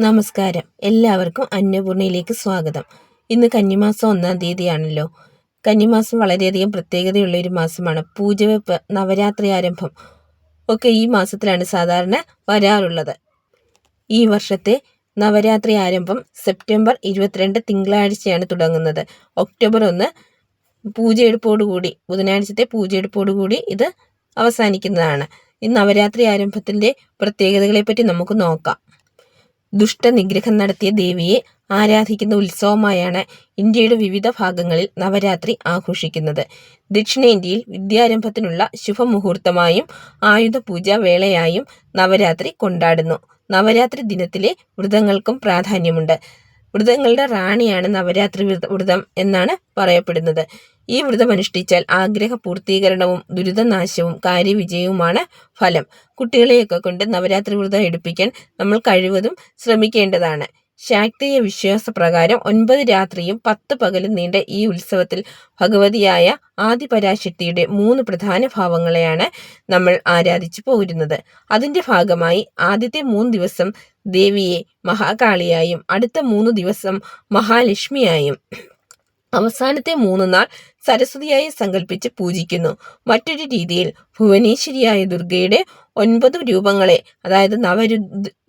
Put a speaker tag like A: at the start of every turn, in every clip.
A: നമസ്കാരം. എല്ലാവർക്കും അന്നപൂർണയിലേക്ക് സ്വാഗതം. ഇന്ന് കന്നിമാസം ഒന്നാം തീയതിയാണല്ലോ. കന്നിമാസം വളരെയധികം പ്രത്യേകതയുള്ള ഒരു മാസമാണ്. പൂജവെപ്പ് നവരാത്രി ആരംഭം ഒക്കെ ഈ മാസത്തിലാണ് സാധാരണ വരാറുള്ളത്. ഈ വർഷത്തെ നവരാത്രി ആരംഭം സെപ്റ്റംബർ ഇരുപത്തിരണ്ട് തിങ്കളാഴ്ചയാണ് തുടങ്ങുന്നത്. ഒക്ടോബർ ഒന്ന് പൂജയെടുപ്പോടുകൂടി ബുധനാഴ്ചത്തെ പൂജയെടുപ്പോടുകൂടി ഇത് അവസാനിക്കുന്നതാണ്. ഈ നവരാത്രി ആരംഭത്തിന്റെ പ്രത്യേകതകളെപ്പറ്റി നമുക്ക് നോക്കാം. ദുഷ്ടനിഗ്രഹം നടത്തിയ ദേവിയെ ആരാധിക്കുന്ന ഉത്സവമായാണ് ഇന്ത്യയുടെ വിവിധ ഭാഗങ്ങളിൽ നവരാത്രി ആഘോഷിക്കുന്നത്. ദക്ഷിണേന്ത്യയിൽ വിദ്യാരംഭത്തിനുള്ള ശുഭമുഹൂർത്തമായും ആയുധപൂജ വേളയായും നവരാത്രി കൊണ്ടാടുന്നു. നവരാത്രി ദിനത്തിലെ വ്രതങ്ങൾക്കും പ്രാധാന്യമുണ്ട്. വ്രതങ്ങളുടെ റാണിയാണ് നവരാത്രി വ്രതം എന്നാണ് പറയപ്പെടുന്നത്. ഈ വ്രതം അനുഷ്ഠിച്ചാൽ ആഗ്രഹ പൂർത്തീകരണവും ദുരിതനാശവും കാര്യവിജയവുമാണ് ഫലം. കുട്ടികളെയൊക്കെ കൊണ്ട് നവരാത്രി വ്രതം എടുപ്പിക്കാൻ നമ്മൾ കഴിവതും ശ്രമിക്കേണ്ടതാണ്. ശാക്തീയ വിശ്വാസപ്രകാരം ഒൻപത് രാത്രിയും പത്ത് പകലും നീണ്ട ഈ ഉത്സവത്തിൽ ഭഗവതിയായ ആദിപരാശക്തിയുടെ മൂന്ന് പ്രധാന ഭാവങ്ങളെയാണ് നമ്മൾ ആരാധിച്ചു പോരുന്നത്. അതിന്റെ ഭാഗമായി ആദ്യത്തെ മൂന്ന് ദിവസം ദേവിയെ മഹാകാളിയായും അടുത്ത മൂന്ന് ദിവസം മഹാലക്ഷ്മിയായും അവസാനത്തെ മൂന്ന് നാൾ സരസ്വതിയായി സങ്കല്പിച്ച് പൂജിക്കുന്നു. മറ്റൊരു രീതിയിൽ ഭുവനേശ്വരിയായ ദുർഗയുടെ ഒൻപത് രൂപങ്ങളെ അതായത് നവരു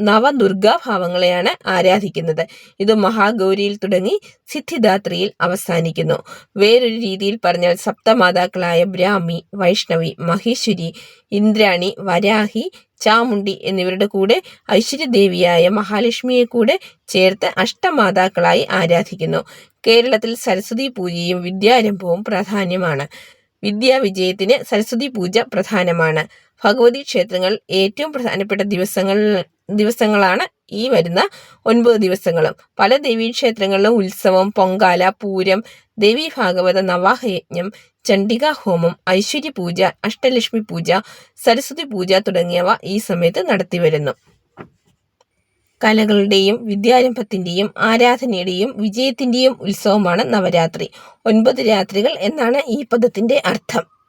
A: നവദുർഗാഭാവങ്ങളെയാണ് ആരാധിക്കുന്നത്. ഇത് മഹാഗൗരിയിൽ തുടങ്ങി സിദ്ധിദാത്രിയിൽ അവസാനിക്കുന്നു. വേറൊരു രീതിയിൽ പറഞ്ഞാൽ സപ്തമാതാക്കളായ ബ്രാഹ്മി വൈഷ്ണവി മഹേശ്വരി ഇന്ദ്രാണി വരാഹി ചാമുണ്ടി എന്നിവരുടെ കൂടെ ഐശ്വര്യദേവിയായ മഹാലക്ഷ്മിയെ കൂടെ ചേർത്ത് അഷ്ടമാതാക്കളായി ആരാധിക്കുന്നു. കേരളത്തിൽ സരസ്വതി പൂജയും വിദ്യാരംഭവും പ്രാധാന്യമാണ്. വിദ്യാവിജയത്തിന് സരസ്വതി പൂജ പ്രധാനമാണ്. ഭഗവതി ക്ഷേത്രങ്ങൾ ഏറ്റവും പ്രധാനപ്പെട്ട ദിവസങ്ങൾ ദിവസങ്ങളാണ് ഈ വരുന്ന ഒൻപത് ദിവസങ്ങളും. പല ദേവീക്ഷേത്രങ്ങളിലും ഉത്സവം പൊങ്കാല പൂരം ദേവി ഭാഗവത നവാഹയജ്ഞം ചണ്ഡികാ ഹോമം ഐശ്വര്യ പൂജ അഷ്ടലക്ഷ്മി പൂജ സരസ്വതി പൂജ തുടങ്ങിയവ ഈ സമയത്ത് നടത്തിവരുന്നു കലകളുടെയും വിദ്യാരംഭത്തിന്റെയും ആരാധനയുടെയും വിജയത്തിന്റെയും ഉത്സവമാണ് നവരാത്രി. ഒൻപത് രാത്രികൾ എന്നാണ് ഈ പദത്തിന്റെ അർത്ഥം.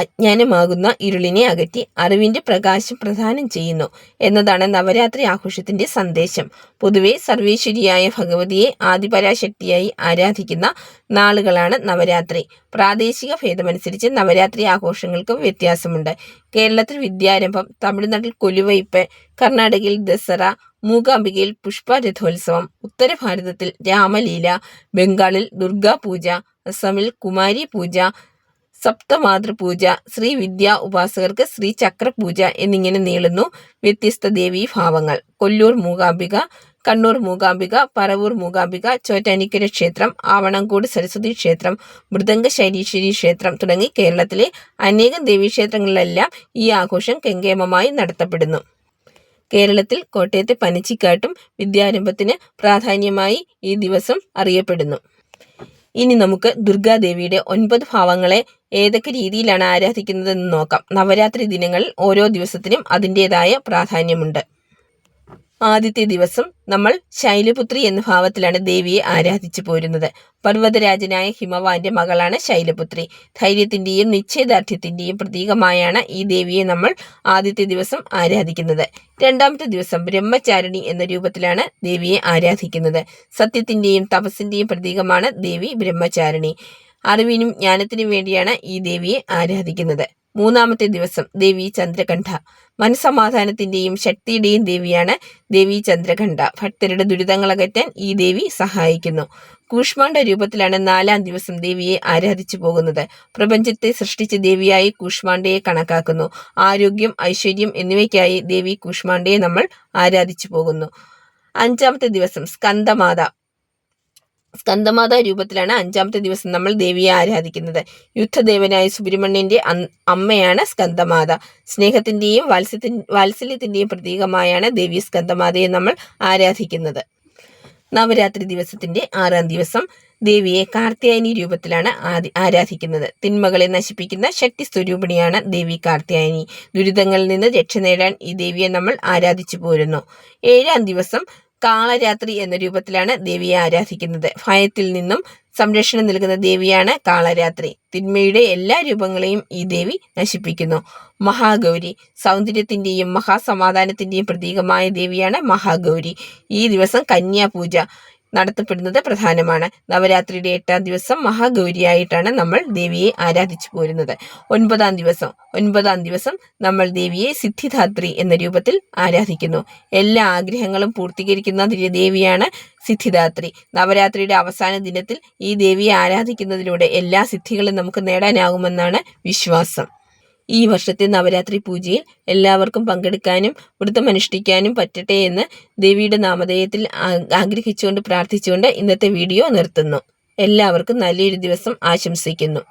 A: അജ്ഞാനമാകുന്ന ഇരുളിനെ അകറ്റി അറിവിന്റെ പ്രകാശം പ്രദാനം ചെയ്യുന്നു എന്നതാണ് നവരാത്രി ആഘോഷത്തിന്റെ സന്ദേശം. പൊതുവെ സർവേശ്വരിയായ ഭഗവതിയെ ആദിപരാശക്തിയായി ആരാധിക്കുന്ന നാളുകളാണ് നവരാത്രി. പ്രാദേശിക ഭേദമനുസരിച്ച് നവരാത്രി ആഘോഷങ്ങൾക്കും വ്യത്യാസമുണ്ട്. കേരളത്തിൽ വിദ്യാരംഭം തമിഴ്നാട്ടിൽ കൊലുവയ്പ് കർണാടകയിൽ ദസറ മൂകാംബികയിൽ പുഷ്പരഥോത്സവം ഉത്തരഭാരതത്തിൽ രാമലീല ബംഗാളിൽ ദുർഗാപൂജ അസമിൽ കുമാരി പൂജ സപ്തമാതൃപൂജ ശ്രീ വിദ്യാ ഉപാസകർക്ക് ശ്രീ ചക്രപൂജ എന്നിങ്ങനെ നീളുന്നു വ്യത്യസ്ത ദേവീ ഭാവങ്ങൾ. കൊല്ലൂർ മൂകാംബിക കണ്ണൂർ മൂകാംബിക പറവൂർ മൂകാംബിക ചോറ്റാനിക്കര ക്ഷേത്രം ആവണങ്കോട് സരസ്വതി ക്ഷേത്രം മൃദംഗ ശൈലീശ്വരി ക്ഷേത്രം തുടങ്ങി കേരളത്തിലെ അനേകം ദേവീക്ഷേത്രങ്ങളിലെല്ലാം ഈ ആഘോഷം കെങ്കേമമായി നടത്തപ്പെടുന്നു. കേരളത്തിൽ കോട്ടയത്തെ പനച്ചിക്കാട്ടും വിദ്യാരംഭത്തിന് പ്രാധാന്യമായി ഈ ദിവസം അറിയപ്പെടുന്നു. ഇനി നമുക്ക് ദുർഗാദേവിയുടെ ഒൻപത് ഭാവങ്ങളെ ഏതൊക്കെ രീതിയിലാണ് ആരാധിക്കുന്നതെന്ന് നോക്കാം. നവരാത്രി ദിനങ്ങളിൽ ഓരോ ദിവസത്തിനും അതിന്റെതായ പ്രാധാന്യമുണ്ട്. ആദ്യത്തെ ദിവസം നമ്മൾ ശൈലപുത്രി എന്ന ഭാവത്തിലാണ് ദേവിയെ ആരാധിച്ചു പോരുന്നത്. പർവതരാജനായ ഹിമവാന്റെ മകളാണ് ശൈലപുത്രി. ധൈര്യത്തിന്റെയും നിശ്ചയദാർഢ്യത്തിന്റെയും പ്രതീകമായാണ് ഈ ദേവിയെ നമ്മൾ ആദ്യത്തെ ദിവസം ആരാധിക്കുന്നത്. രണ്ടാമത്തെ ദിവസം ബ്രഹ്മചാരിണി എന്ന രൂപത്തിലാണ് ദേവിയെ ആരാധിക്കുന്നത്. സത്യത്തിന്റെയും തപസ്സിന്റെയും പ്രതീകമാണ് ദേവി ബ്രഹ്മചാരിണി. അറിവിനും ജ്ഞാനത്തിനും വേണ്ടിയാണ് ഈ ദേവിയെ ആരാധിക്കുന്നത്. മൂന്നാമത്തെ ദിവസം ദേവി ചന്ദ്രകണ്ഠ. മനസമാധാനത്തിന്റെയും ശക്തിയുടെയും ദേവിയാണ് ദേവി ചന്ദ്രകണ്ഠ. ഭക്തരുടെ ദുരിതങ്ങൾ അകറ്റാൻ ഈ ദേവി സഹായിക്കുന്നു. കൂഷ്മാണ്ഡ രൂപത്തിലാണ് നാലാം ദിവസം ദേവിയെ ആരാധിച്ചു പോകുന്നത്. പ്രപഞ്ചത്തെ സൃഷ്ടിച്ച ദേവിയായി കൂഷ്മാണ്ഡയെ കണക്കാക്കുന്നു. ആരോഗ്യം ഐശ്വര്യം എന്നിവയ്ക്കായി ദേവി കൂഷ്മാണ്ഡയെ നമ്മൾ ആരാധിച്ചു പോകുന്നു. അഞ്ചാമത്തെ ദിവസം സ്കന്ദമാത. സ്കന്ദമാതാ രൂപത്തിലാണ് അഞ്ചാമത്തെ ദിവസം നമ്മൾ ദേവിയെ ആരാധിക്കുന്നത്. യുദ്ധദേവനായ സുബ്രഹ്മണ്യന്റെ അമ്മയാണ് സ്കന്ദമാത സ്നേഹത്തിന്റെയും വാത്സ്യത്തി വാത്സല്യത്തിന്റെയും പ്രതീകമായാണ് ദേവി സ്കന്ദമാതയെ നമ്മൾ ആരാധിക്കുന്നത്. നവരാത്രി ദിവസത്തിന്റെ ആറാം ദിവസം ദേവിയെ കാർത്യായനി രൂപത്തിലാണ് ആരാധിക്കുന്നത്. തിന്മകളെ നശിപ്പിക്കുന്ന ശക്തി സ്വരൂപിണിയാണ് ദേവി കാർത്യായനി. ദുരിതങ്ങളിൽ നിന്ന് രക്ഷ നേടാൻ ഈ ദേവിയെ നമ്മൾ ആരാധിച്ചു പോരുന്നു. ഏഴാം ദിവസം കാളരാത്രി എന്ന രൂപത്തിലാണ് ദേവിയെ ആരാധിക്കുന്നത്. ഭയത്തിൽ നിന്നും സംരക്ഷണം നൽകുന്ന ദേവിയാണ് കാളരാത്രി. തിന്മയുടെ എല്ലാ രൂപങ്ങളെയും ഈ ദേവി നശിപ്പിക്കുന്നു. മഹാഗൗരി സൗന്ദര്യത്തിന്റെയും മഹാസമാധാനത്തിന്റെയും പ്രതീകമായ ദേവിയാണ് മഹാഗൗരി. ഈ ദിവസം കന്യാപൂജ. നടത്തപ്പെടുന്നത് പ്രധാനമാണ്. നവരാത്രിയുടെ എട്ടാം ദിവസം മഹാഗൗരിയായിട്ടാണ് നമ്മൾ ദേവിയെ ആരാധിച്ചു പോരുന്നത്. ഒൻപതാം ദിവസം ഒൻപതാം ദിവസം നമ്മൾ ദേവിയെ സിദ്ധിദാത്രി എന്ന രൂപത്തിൽ ആരാധിക്കുന്നു. എല്ലാ ആഗ്രഹങ്ങളും പൂർത്തീകരിക്കുന്ന ദേവിയാണ് സിദ്ധിദാത്രി നവരാത്രിയുടെ അവസാന ദിനത്തിൽ ഈ ദേവിയെ ആരാധിക്കുന്നതിലൂടെ എല്ലാ സിദ്ധികളും നമുക്ക് നേടാനാകുമെന്നാണ് വിശ്വാസം. ഈ വർഷത്തെ നവരാത്രി പൂജയിൽ എല്ലാവർക്കും പങ്കെടുക്കാനും വ്രതം അനുഷ്ഠിക്കാനും പറ്റട്ടെ എന്ന് ദേവിയുടെ നാമധേയത്തിൽ ആഗ്രഹിച്ചുകൊണ്ട് പ്രാർത്ഥിച്ചുകൊണ്ട് ഇന്നത്തെ വീഡിയോ നിർത്തുന്നു. എല്ലാവർക്കും നല്ലൊരു ദിവസം ആശംസിക്കുന്നു.